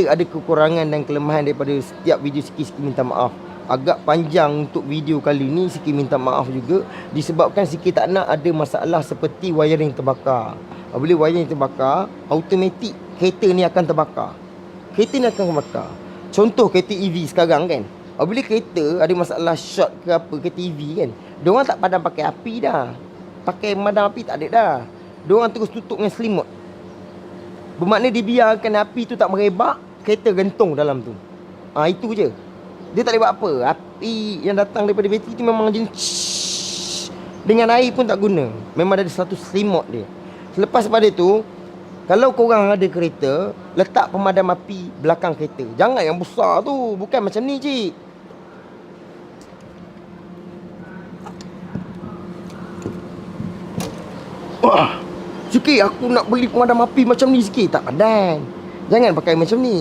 Kata ada kekurangan dan kelemahan daripada setiap video Siki Siki minta maaf. Agak panjang untuk video kali ni Siki minta maaf juga. Disebabkan Siki tak nak ada masalah seperti wiring terbakar. Apabila wiring terbakar Automatik kereta ni akan terbakar. Kereta ni akan terbakar. Contoh kereta EV sekarang kan. Apabila kereta ada masalah short ke apa Kereta EV kan Diorang tak padam pakai api dah. Pakai madam api tak ada dah. Diorang terus tutup dengan selimut. Bermakna dia biarkan api tu tak merebak Kereta gantung dalam tu. Ah Itu je. Dia tak boleh buat apa. Api yang datang daripada bateri tu memang jenis. Dengan air pun tak guna. Memang ada satu selimut dia. Selepas pada tu Kalau korang ada kereta Letak pemadam api belakang kereta. Jangan yang besar tu. Bukan macam ni cik. Wah. Sikit aku nak beli pemadam api macam ni sikit Tak padan Jangan pakai macam ni